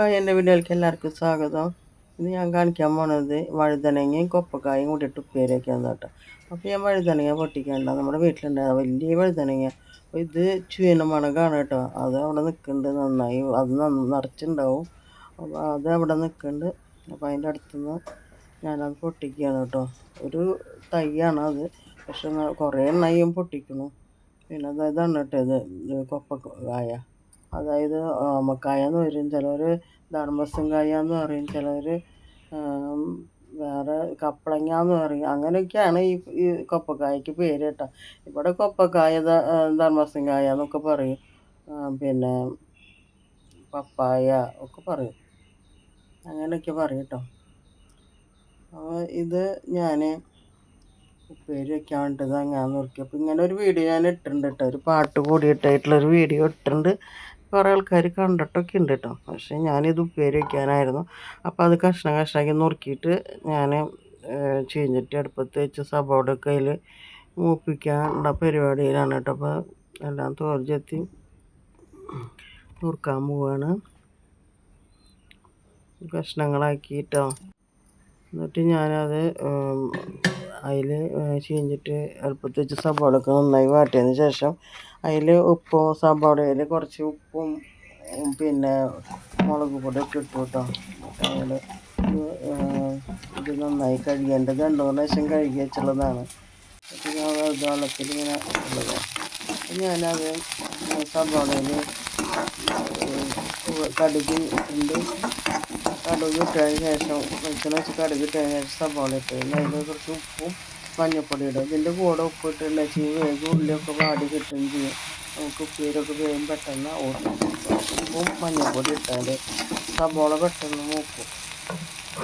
Hi എന്റെ വീഡിയോയിലേക്ക് എല്ലാവർക്കും സ്വാഗതം. ഇത് ഞാൻ കാണിക്കാൻ പോണത് വഴുതനങ്ങയും കൊപ്പക്കായും കൂടിയിട്ട് ഉപ്പേരി കേട്ടോ. അപ്പോൾ ഞാൻ വഴുതനങ്ങ പൊട്ടിക്കണ്ട. നമ്മുടെ വീട്ടിലുണ്ടായ വലിയ വഴുതനങ്ങ. അപ്പോൾ ഇത് ചുവന മണക്കാണ് കേട്ടോ. അത് അവിടെ നിൽക്കുന്നുണ്ട് നന്നായി. അത് നിറച്ചുണ്ടാവും അപ്പോൾ അത് അവിടെ നിൽക്കുന്നുണ്ട്. അപ്പോൾ അതിന്റെ അടുത്തുനിന്ന് ഞാനത് പൊട്ടിക്കുകയാണ് കേട്ടോ. ഒരു തൈയാണ് അത്. പക്ഷെ കുറേ എണ്ണയും പൊട്ടിക്കുന്നു. പിന്നെ അതാണ് കേട്ടോ ഇത് കൊപ്പക്കായ. അതായത് ഓമക്കായ എന്ന് പറയും. ചിലർ ധർമ്മസം കായ എന്ന് പറയും ചിലർ വേറെ കപ്പളങ്ങ എന്ന് പറയും. അങ്ങനെയൊക്കെയാണ് ഈ ഈ കൊപ്പക്കായക്ക് പേര് കേട്ടോ. ഇവിടെ കൊപ്പക്കായ ധർമ്മസം കായ എന്നൊക്കെ പറയും. പിന്നെ പപ്പായ ഒക്കെ പറയും. അങ്ങനെയൊക്കെ പറയും കേട്ടോ. അപ്പോൾ ഇത് ഞാൻ പേര് വെക്കാൻ വേണ്ടത് അങ്ങനെ നോക്കി. അപ്പോൾ ഇങ്ങനെ ഒരു വീഡിയോ ഞാൻ ഇട്ടിട്ടുണ്ട് കേട്ടോ. ഒരു പാട്ട് കൂടിയിട്ടായിട്ടുള്ളൊരു വീഡിയോ ഇട്ടിട്ടുണ്ട്. കുറേ ആൾക്കാർ കണ്ടിട്ടൊക്കെ ഉണ്ട് കേട്ടോ പക്ഷേ ഞാനിത് ഉപ്പേരി വയ്ക്കാനായിരുന്നു അപ്പോൾ അത് കഷ്ണം കഷ്ണമാക്കി നുറുക്കിയിട്ട് ഞാൻ ചീഞ്ഞിട്ട് അടുപ്പത്ത് വെച്ച് സബോടൊക്കെ അതിൽ മൂപ്പിക്കാനുള്ള പരിപാടിയിലാണ് കേട്ടോ. അപ്പോൾ എല്ലാം തോർജെത്തി നുറുക്കാൻ പോവാണ്. കഷ്ണങ്ങളാക്കിയിട്ടോ എന്നിട്ട് ഞാനത് അതിൽ ചീഞ്ഞിട്ട് അടുപ്പത്ത് വെച്ച് സവാളയൊക്കെ നന്നായി വാട്ടിയതിന് ശേഷം അതിൽ ഉപ്പും സവാളയിൽ കുറച്ച് ഉപ്പും പിന്നെ മുളക് പൊടിയൊക്കെ ഇട്ടു കേട്ടോ. അതിൽ ഇത് നന്നായി കഴുകേണ്ടത് രണ്ടു മൂന്ന് പ്രാവശ്യം കഴുകി വെച്ചുള്ളതാണ്. ഞാൻ വെള്ളത്തിൽ ഇങ്ങനെ ഉള്ളത് ഞാനത് സവാളയിൽ കടുക് ഉണ്ട് കടുക് ഇട്ടതിന് ശേഷം വെളിച്ചെണ്ണ വെച്ച് കടുക് ഇട്ടതിന് ശേഷം സവാള ഇട്ട് അതിൽ കുറച്ച് ഉപ്പും മഞ്ഞൾപ്പൊടി ഇടും. ഇതിന്റെ കൂടെ ഉപ്പ് ഇട്ടിട്ടുള്ള ചെയ്യും വേഗം ഉള്ളിയൊക്കെ വാടി കിട്ടുകയും ചെയ്യും. നമുക്ക് ഉപ്പേരൊക്കെ വേഗം പെട്ടെന്ന് ഓടും ഉപ്പും മഞ്ഞൾപ്പൊടി ഇട്ടാൽ സവാള പെട്ടെന്ന് മൂക്കും.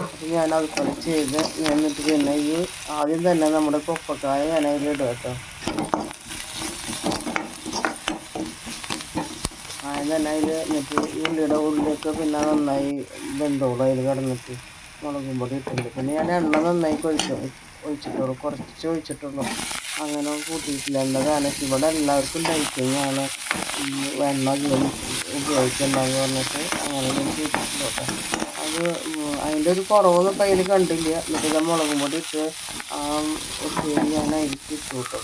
അപ്പം ഞാൻ അതുപോലെ ചെയ്ത് എന്നിട്ട് പിന്നെ ഈ ആദ്യം തന്നെ നമ്മുടെ കൊപ്പക്കായ ഞാൻ അതിലിടും കേട്ടോ ആദ്യം തന്നെ അതിൽ മറ്റേ ഉള്ളിയുടെ ഉള്ളിയൊക്കെ പിന്നെ നന്നായി വെന്തോളും അതിൽ കിടന്നിട്ട് മുളകും പൊടി ഇട്ടിട്ടുണ്ട് പിന്നെ ഞാൻ എണ്ണ നന്നായി കൊഴിച്ചു ഒഴിച്ചിട്ടുള്ളൂ കുറച്ച് ഒഴിച്ചിട്ടുള്ളൂ. അങ്ങനെ കൂട്ടിയിട്ടില്ല എന്താ കാരണം ഇവിടെ എല്ലാവർക്കും ഡൈറ്റിങ്ങാണ് എണ്ണ ഉപയോഗിക്കണ്ടെന്ന് പറഞ്ഞിട്ട് അങ്ങനെ ഞാൻ ചെയ്തിട്ടില്ല കേട്ടോ. അത് അതിന്റെ ഒരു കുറവൊന്നും ഇപ്പം അതിൽ കണ്ടില്ല. എന്നിട്ട് ഞാൻ മുളകും പൊടി ഇട്ട് ആ ഞാൻ അതിലേക്ക് ഇട്ടു കേട്ടോ.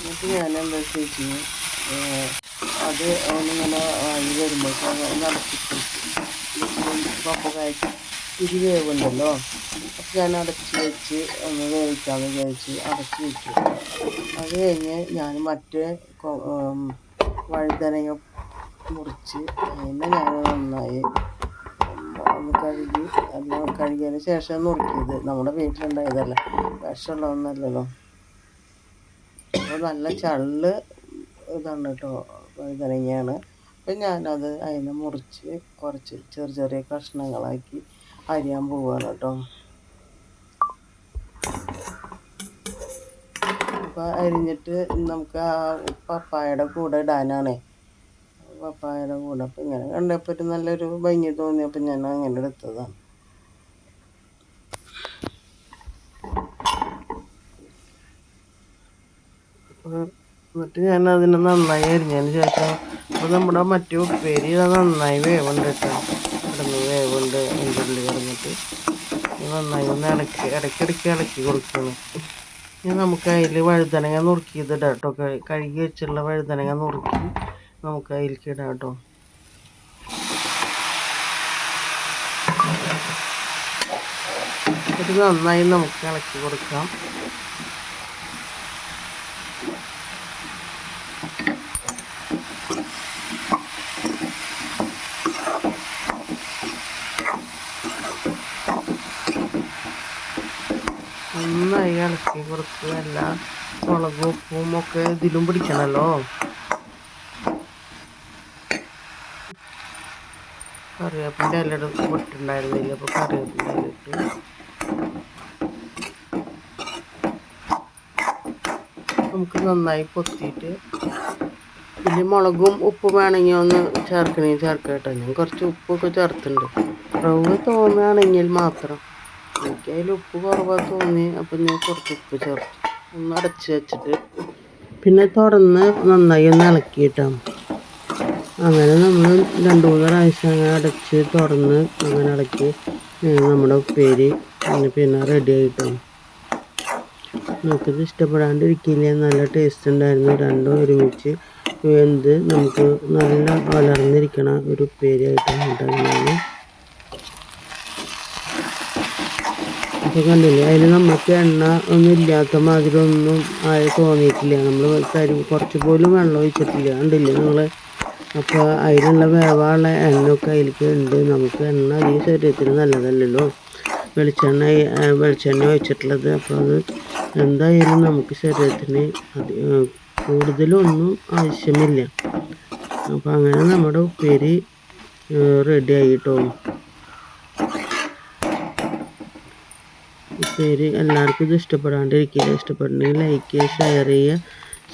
എന്നിട്ട് ഞാൻ എന്താ ചേച്ചി അത് ഇങ്ങനെ ഇത് വരുമ്പോഴേക്കും അടച്ചിട്ട് പപ്പ കഴിക്കും ഇരി വേവുണ്ടല്ലോ. അപ്പോൾ ഞാൻ അടച്ച് വെച്ച് ഒന്ന് വേവിക്കാമെന്ന് വിചാരിച്ച് അടച്ച് വെച്ചു. അത് കഴിഞ്ഞ് ഞാൻ മറ്റേ വഴുതനങ്ങ മുറിച്ച് അതിനെ ഞാൻ നന്നായി ഒന്ന് കഴുകി അത് കഴുകിയതിന് ശേഷം നുറുക്കിയത്. നമ്മുടെ വീട്ടിലുണ്ടായതല്ല. വിഷമുള്ളതൊന്നല്ലല്ലോ അപ്പോൾ നല്ല ചള്ള് ഇതാണ് കേട്ടോ. വഴുതനങ്ങയാണ് അപ്പം ഞാനത് അതിനെ മുറിച്ച് കുറച്ച് ചെറിയ ചെറിയ കഷ്ണങ്ങളാക്കി അരിയാൻ പോവുകയാണ് കേട്ടോ. അപ്പോൾ അരിഞ്ഞിട്ട് നമുക്ക് ആ പപ്പായയുടെ കൂടെ ഇടാനാണ്. പപ്പായയുടെ കൂടെ അപ്പം ഇങ്ങനെ കണ്ടപ്പോൾ നല്ലൊരു ഭംഗി തോന്നിയപ്പോൾ ഞാൻ അങ്ങനെ എടുത്തതാണ്. എന്നിട്ട് ഞാൻ അതിനെ നന്നായി അരിഞ്ഞതിന് ശേഷം അപ്പോൾ നമ്മുടെ മറ്റേ ഉപ്പേരി നന്നായി വേവുണ്ട് കേട്ടോ. കിടന്ന് വേവുണ്ട് അതിന്റെ ഉള്ളിൽ കിടന്നിട്ട്. നന്നായി ഒന്ന് ഇളക്കി ഇടയ്ക്കിടയ്ക്ക് ഇളക്കി കൊടുക്കണം. ഇനി നമുക്ക് അതിൽ വഴുതനങ്ങ നുറുക്കിയതിടാം കേട്ടോ. കഴുകി വെച്ചുള്ള വഴുതനങ്ങ നുറുക്കി നമുക്ക് അതിലേക്ക് ഇടാം കേട്ടോ. ഇത് നന്നായി നമുക്ക് ഇളക്കി കൊടുക്കാം നന്നായി ഇളക്കി കൊടുത്ത് എല്ലാ മുളകും ഉപ്പും ഒക്കെ ഇതിലും പിടിക്കണല്ലോ. കറിവേപ്പിന്റെ എല്ലാം പൊട്ടുണ്ടായിരുന്നില്ല അപ്പോൾ കറിവേപ്പിന്റെ ഇട്ട് നമുക്ക് നന്നായി പൊത്തിയിട്ട് പിന്നെ മുളകും ഉപ്പും വേണമെങ്കിൽ ഒന്ന് ചേർക്കണേ ചേർക്കട്ടെ ഞാൻ കുറച്ച് ഉപ്പൊക്കെ ചേർത്തിട്ടുണ്ട്. റവ് തോന്നുകയാണെങ്കിൽ മാത്രം. എനിക്ക് ഉപ്പ് കുറവാ തോന്നി അപ്പം ഞാൻ കുറച്ച് ഉപ്പ് ചേർത്തു. ഒന്ന് അടച്ച് വെച്ചിട്ട് പിന്നെ തുറന്ന് നന്നായി ഒന്ന് ഇളക്കിയിട്ടാണ് അങ്ങനെ നമ്മൾ രണ്ട് മൂന്ന് പ്രാവശ്യം അങ്ങനെ അടച്ച് തുറന്ന് അങ്ങനെ ഇളക്കി നമ്മുടെ ഉപ്പേരി പിന്നെ റെഡി ആയിട്ടും. നമുക്കിത് ഇഷ്ടപ്പെടാണ്ടിരിക്കില്ല? നല്ല ടേസ്റ്റ് ഉണ്ടായിരുന്നു. രണ്ടും ഒരുമിച്ച് വെന്ത് നമുക്ക് നല്ല വളർന്നിരിക്കണ ഒരു ഉപ്പേരി ആയിട്ടാണ് ഉണ്ടാകുന്നത് കണ്ടില്ലേ? അതിൽ നമുക്ക് എണ്ണ ഒന്നും ഇല്ലാത്ത മാതിരി ഒന്നും ആയി തോന്നിയിട്ടില്ല. നമ്മൾ തരി കുറച്ച് പോലും വെള്ളം ഒഴിച്ചിട്ടില്ല. കണ്ടില്ലേ നിങ്ങൾ അപ്പോൾ അതിലുള്ള വേവാനുള്ള എണ്ണയൊക്കെ അതിലേക്ക് ഉണ്ട്. നമുക്ക് എണ്ണ ഈ ശരീരത്തിന് നല്ലതല്ലല്ലോ. വെളിച്ചെണ്ണ വെളിച്ചെണ്ണ ഒഴിച്ചിട്ടുള്ളത്. അപ്പോൾ അത് എന്തായാലും നമുക്ക് ശരീരത്തിന് അത് കൂടുതലൊന്നും ആവശ്യമില്ല. അപ്പോൾ അങ്ങനെ നമ്മുടെ ഉപ്പേരി റെഡി ആയിട്ടോ? പേര് എല്ലാവർക്കും ഇത് ഇഷ്ടപ്പെടാണ്ടിരിക്കില്ല ഇഷ്ടപ്പെടണമെങ്കിൽ ലൈക്ക് ചെയ്യുക. ഷെയർ ചെയ്യുക.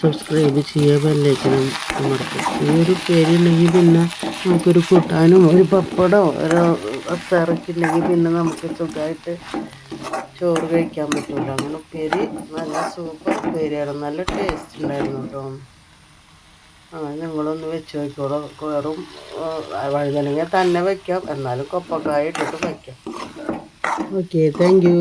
സബ്സ്ക്രൈബ് ചെയ്യുക ബെല്ലൈക്കണം മറക്കും ഈ ഒരു പേര് ഉണ്ടെങ്കിൽ പിന്നെ നമുക്കൊരു കൂട്ടാനും ഒരു പപ്പടോ ഒരു അച്ചാറൊക്കെ ഉണ്ടെങ്കിൽ പിന്നെ നമുക്ക് സുഖമായിട്ട് ചോറ് കഴിക്കാൻ പറ്റില്ല അങ്ങനെ ഉപ്പേരി നല്ല സൂപ്പർ ഉപ്പേരിയാണ് നല്ല ടേസ്റ്റ് ഉണ്ടായിരുന്നു കേട്ടോ. അങ്ങനെ നിങ്ങളൊന്ന് വെച്ച് നോക്കിക്കോളൂ. വെറും വഴുതനങ്ങ തന്നെ വയ്ക്കാം എന്നാലും കൊപ്പക്കായ ഇട്ടിട്ട് വയ്ക്കാം ഓക്കെ താങ്ക് യു